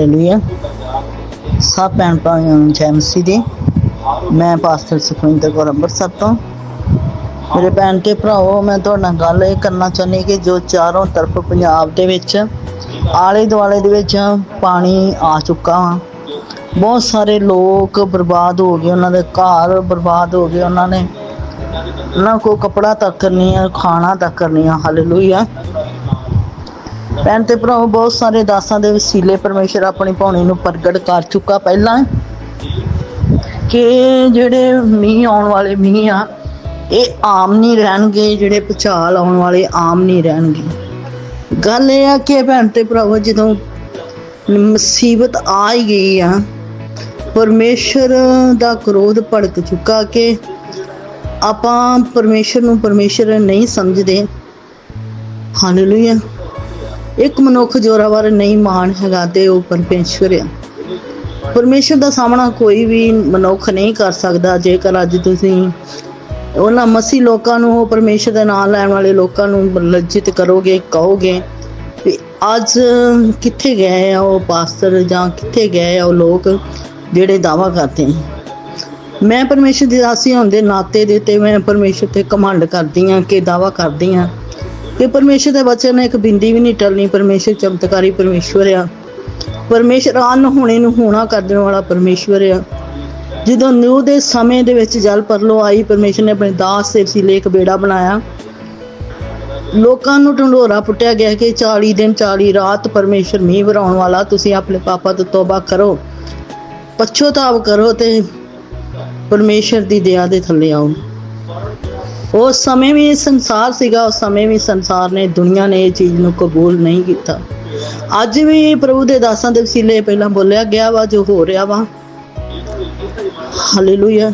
Hallelujah ਸਭ ਭੈਣ ਭਾਈਆਂ ਨੂੰ ਜੈ ਮਸੀਹ ਦੀ। ਮੈਂ ਪਾਸਟਰ ਸੁਖਵਿੰਦਰ ਕੌਰ ਅੰਮ੍ਰਿਤਸਰ ਤੋਂ। ਮੇਰੇ ਭੈਣ ਤੇ ਭਰਾਓ ਮੈਂ ਤੁਹਾਡੇ ਨਾਲ ਗੱਲ ਇਹ ਕਰਨਾ ਚਾਹੁੰਦੀ ਕਿ ਜੋ ਚਾਰੋਂ ਤਰਫ ਪੰਜਾਬ ਦੇ ਵਿੱਚ, ਆਲੇ ਦੁਆਲੇ ਦੇ ਵਿੱਚ ਪਾਣੀ ਆ ਚੁੱਕਾ ਵਾ। ਬਹੁਤ ਸਾਰੇ ਲੋਕ ਬਰਬਾਦ ਹੋ ਗਏ ਉਹਨਾਂ ਦੇ ਘਰ, ਬਰਬਾਦ ਹੋ ਗਏ ਉਹਨਾਂ ਨੇ। ਉਹਨਾਂ ਕੋ ਕਪੜਾ ਤੱਕ ਨਹੀਂ ਆ, ਖਾਣਾ ਤੱਕ ਨਹੀਂ ਆ। ਹਾਲੇਲੂਇਆ ਭੈਣ ਤੇ ਭਰਾਓ, ਬਹੁਤ ਸਾਰੇ ਦਾਸਾਂ ਦੇ ਵਸੀਲੇ ਪਰਮੇਸ਼ਰ ਆਪਣੀ ਪਾਉਣੀ ਨੂੰ ਪ੍ਰਗਟ ਕਰ ਚੁੱਕਾ ਪਹਿਲਾਂ। ਕਿ ਜਿਹੜੇ ਮੀਂਹ ਆਉਣ ਵਾਲੇ ਮੀਂਹ ਆ, ਇਹ ਆਮ ਨਹੀਂ ਰਹਿਣਗੇ, ਜਿਹੜੇ ਭੁਚਾਲ ਆਉਣ ਵਾਲੇ ਆਮ ਨਹੀਂ ਰਹਿਣਗੇ। ਗੱਲ ਇਹ ਆ ਕਿ ਭੈਣ ਤੇ ਭਰਾਵੋ ਜਦੋਂ ਮੁਸੀਬਤ ਆ ਹੀ ਗਈ ਆ, ਪਰਮੇਸ਼ਰ ਦਾ ਕ੍ਰੋਧ ਭੜਕ ਚੁੱਕਾ ਕਿ ਆਪਾਂ ਪਰਮੇਸ਼ਰ ਨੂੰ ਪਰਮੇਸ਼ਰ ਨਹੀਂ ਸਮਝਦੇ। ਹਾਲੇਲੂਇਆ ਇੱਕ ਮਨੁੱਖ ਜੋਰਾਵਰ ਨਹੀਂ ਮਾਨ ਹੈਗਾ ਤੇ ਉਹ ਪਰਮੇਸ਼ਵਰ ਆ। ਪਰਮੇਸ਼ਰ ਦਾ ਸਾਹਮਣਾ ਕੋਈ ਵੀ ਮਨੁੱਖ ਨਹੀਂ ਕਰ ਸਕਦਾ। ਜੇਕਰ ਅੱਜ ਤੁਸੀਂ ਉਹਨਾਂ ਮਸੀ ਲੋਕਾਂ ਨੂੰ ਉਹ ਪਰਮੇਸ਼ਰ ਦਾ ਨਾਮ ਲੈਣ ਵਾਲੇ ਲੋਕਾਂ ਨੂੰ ਲੱਜਿਤ ਕਰੋਗੇ, ਕਹੋਗੇ ਵੀ ਅੱਜ ਕਿੱਥੇ ਗਏ ਆ ਉਹ ਪਾਸਟਰ ਜਾਂ ਕਿੱਥੇ ਗਏ ਆ ਉਹ ਲੋਕ ਜਿਹੜੇ ਦਾਵਾ ਕਰਦੇ ਮੈਂ ਪਰਮੇਸ਼ਰ ਦੇ ਦਾਸੀ ਹੋਣ ਦੇ ਨਾਤੇ ਦੇ ਤੇ ਮੈਂ ਪਰਮੇਸ਼ਰ ਤੇ ਕਮਾਂਡ ਕਰਦੀ ਆ ਕਿ ਦਾਵਾ ਕਰਦੀ ਆ ਕਿ ਪਰਮੇਸ਼ਰ ਦੇ ਬਚਨ ਨੇ ਇੱਕ ਬਿੰਦੀ ਵੀ ਨਹੀਂ ਟਲਣੀ, ਪਰਮੇਸ਼ਰ ਚਮਤਕਾਰੀ ਪਰਮੇਸ਼ਵਰ ਆ। ਪਰਮੇਸ਼ਰ ਅਨ ਹੋਣੇ ਨੂੰ ਹੋਣਾ ਕਰ ਦੇਣ ਵਾਲਾ ਪਰਮੇਸ਼ਵਰ ਆ। ਜਦੋਂ ਨਿਊ ਦੇ ਸਮੇਂ ਦੇ ਵਿੱਚ ਜਲ ਪਰਲੋ ਆਈ, ਪਰਮੇਸ਼ਰ ਨੇ ਆਪਣੇ ਦਾਸ ਦੇ ਵਸੀਲੇ ਇੱਕ ਬੇੜਾ ਬਣਾਇਆ। ਲੋਕਾਂ ਨੂੰ ਢੰਡੋਰਾ ਪੁੱਟਿਆ ਗਿਆ ਕਿ 40 ਦਿਨ 40 ਰਾਤ ਪਰਮੇਸ਼ਰ ਮੀਂਹ ਵਰਾਉਣ ਵਾਲਾ, ਤੁਸੀਂ ਆਪਣੇ ਪਾਪਾਂ ਤੋਂ ਤੋਬਾ ਕਰੋ। ਪਛਤਾਵ ਕਰੋ ਤੇ ਪਰਮੇਸ਼ਰ ਦੀ ਦਇਆ ਦੇ ਥੱਲੇ ਆਓ। ਉਸ ਸਮੇਂ ਵੀ ਸੰਸਾਰ ਸੀਗਾ, ਉਸ ਸਮੇਂ ਵੀ ਸੰਸਾਰ ਨੇ, ਦੁਨੀਆ ਨੇ ਇਹ ਚੀਜ਼ ਨੂੰ ਕਬੂਲ ਨਹੀਂ ਕੀਤਾ। ਅੱਜ ਵੀ ਪ੍ਰਭੂ ਦੇ ਦਾਸਾਂ ਦੇ ਵਸੀਲੇ ਪਹਿਲਾਂ ਬੋਲਿਆ ਗਿਆ ਵਾ, ਜੋ ਹੋ ਰਿਹਾ ਵਾ। ਹਾਲੇਲੂਇਆ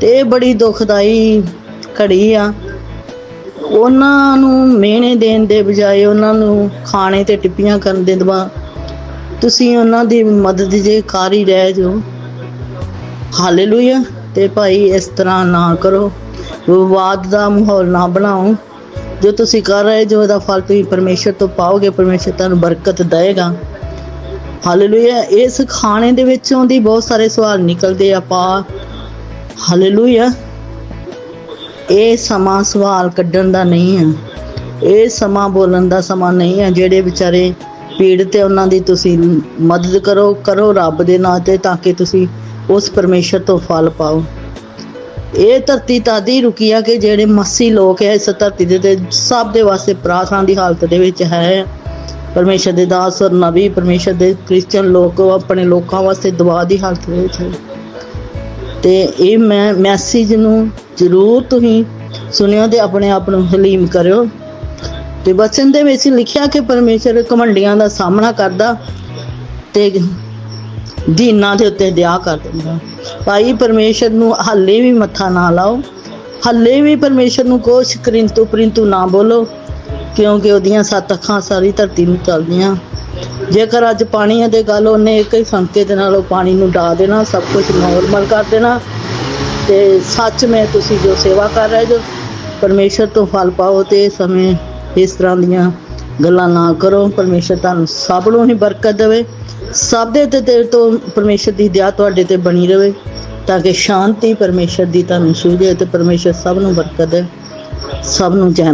ਤੇ ਇਹ ਬੜੀ ਦੁਖਦਾਈ ਘੜੀ ਆ। ਉਹਨਾਂ ਨੂੰ ਮਿਹਣੇ ਦੇਣ ਦੇ ਬਜਾਏ ਉਹਨਾਂ ਨੂੰ ਖਾਣੇ ਤੇ ਟਿੱਪੀਆਂ ਕਰਨ ਦੇ ਦਵਾ ਤੁਸੀਂ ਉਹਨਾਂ ਦੀ ਮਦਦ ਜੇ ਕਰ ਹੀ ਰਹਿ ਜੋ ਹਾਲੇਲੂਇਆ ਤੇ ਭਾਈ ਇਸ ਤਰ੍ਹਾਂ ਨਾ ਕਰੋ। ਵਿਵਾਦ ਦਾ ਮਾਹੌਲ ਨਾ ਬਣਾਓ। ਜੋ ਤੁਸੀਂ ਕਰ ਰਹੇ ਜੋ ਉਹਦਾ ਫਲ ਤੁਸੀਂ ਪਰਮੇਸ਼ਰ ਤੋਂ ਪਾਓਗੇ, ਪਰਮੇਸ਼ਰ ਤੁਹਾਨੂੰ ਬਰਕਤ ਦੇਵੇਗਾ। ਹਾਲੇਲੂਇਆ ਇਸ ਖਾਣੇ ਦੇ ਵਿੱਚੋਂ ਦੀ ਬਹੁਤ ਸਾਰੇ ਸਵਾਲ ਨਿਕਲਦੇ ਆ ਪਾ ਹਾਲੇਲੂਇਆ ਇਹ ਸਮਾਂ ਸਵਾਲ ਕੱਢਣ ਦਾ ਨਹੀਂ ਹੈ ਇਹ ਸਮਾਂ ਬੋਲਣ ਦਾ ਸਮਾਂ ਨਹੀਂ ਹੈ ਜਿਹੜੇ ਵਿਚਾਰੇ ਪੀੜਤ ਹੈ ਉਹਨਾਂ ਦੀ ਤੁਸੀਂ ਮਦਦ ਕਰੋ ਕਰੋ ਰੱਬ ਦੇ ਨਾਂ ਤੇ ਤਾਂ ਕਿ ਤੁਸੀਂ ਉਸ ਪਰਮੇਸ਼ਰ ਤੋਂ ਫਲ ਪਾਓ। ਇਹ ਧਰਤੀ ਤਾਦੀ ਰੁਕੀ ਆ ਕਿ ਜਿਹੜੇ ਮਸੀ ਲੋਕ ਹੈ ਇਸ ਧਰਤੀ ਦੇ ਤੇ ਸਭ ਦੇ ਵਾਸਤੇ ਪ੍ਰਾਰਥਨਾ ਦੀ ਹਾਲਤ ਦੇ ਵਿੱਚ ਹੈ। ਪਰਮੇਸ਼ਰ ਦੇ ਦਾਸ ਔਰ ਨਬੀ, ਪਰਮੇਸ਼ਰ ਦੇ ਕ੍ਰਿਸਚੀਅਨ ਲੋਕ ਆਪਣੇ ਲੋਕਾਂ ਵਾਸਤੇ ਦੁਆ ਦੀ ਹਾਲਤ ਦੇ ਵਿੱਚ ਹੈ ਤੇ ਇਹ ਮੈਂ ਮੈਸੇਜ ਨੂੰ ਜ਼ਰੂਰ ਤੁਸੀਂ ਸੁਣਿਓ ਤੇ ਆਪਣੇ ਆਪ ਨੂੰ ਹਲੀਮ ਕਰਿਓ। ਤੇ ਬਚਨ ਦੇ ਵਿੱਚ ਲਿਖਿਆ ਕਿ ਪਰਮੇਸ਼ਰ ਕਮੰਡੀਆਂ ਦਾ ਸਾਹਮਣਾ ਕਰਦਾ ਤੇ ਦੀਨਾਂ ਦੇ ਉੱਤੇ ਦਿਆ ਕਰ ਦਿੰਦਾ। ਭਾਈ ਪਰਮੇਸ਼ਰ ਨੂੰ ਹੱਲੇ ਵੀ ਮੱਥਾ ਨਾ ਲਾਓ। ਹੱਲੇ ਵੀ ਪਰਮੇਸ਼ਰ ਨੂੰ ਕੋਸ਼ ਕਰਿੰਤੂ ਪ੍ਰਿੰਤੂ ਨਾ ਬੋਲੋ, ਕਿਉਂਕਿ ਉਹਦੀਆਂ ਸੱਤ ਅੱਖਾਂ ਸਾਰੀ ਧਰਤੀ ਨੂੰ ਚੱਲਦੀਆਂ। ਜੇਕਰ ਅੱਜ ਪਾਣੀ ਹੈ ਗੱਲ ਉਹਨੇ ਇੱਕ ਹੀ ਸੰਕੇ ਦੇ ਨਾਲ ਉਹ ਪਾਣੀ ਨੂੰ ਡਾ ਦੇਣਾ, ਸਭ ਕੁਝ ਨੋਰਮਲ ਕਰ ਦੇਣਾ, ਤੇ ਸੱਚ ਮੈਂ ਤੁਸੀਂ ਜੋ ਸੇਵਾ ਕਰ ਰਹੇ ਜੋ, ਪਰਮੇਸ਼ਰ ਤੋਂ ਫਲ ਪਾਓ ਤੇ ਸਮੇਂ ਇਸ ਤਰ੍ਹਾਂ ਦੀਆਂ ਗੱਲਾਂ ਨਾ ਕਰੋ। ਪਰਮੇਸ਼ਰ ਤੁਹਾਨੂੰ ਸਭ ਨੂੰ ਹੀ ਬਰਕਤ ਦੇਵੇ। ਸਭ ਦੇ ਉੱਤੇ ਤੇਰੇ ਤੋਂ ਪਰਮੇਸ਼ਰ ਦੀ ਦਇਆ ਤੁਹਾਡੇ ਤੇ ਬਣੀ ਰਹੇ ਤਾਂ ਕਿ ਸ਼ਾਂਤੀ ਪਰਮੇਸ਼ਰ ਦੀ ਤੁਹਾਨੂੰ ਸੂਝੇ ਤੇ ਪਰਮੇਸ਼ਰ ਸਭ ਨੂੰ ਬਰਕਤ ਦੇ, ਸਭ ਨੂੰ ਜੈ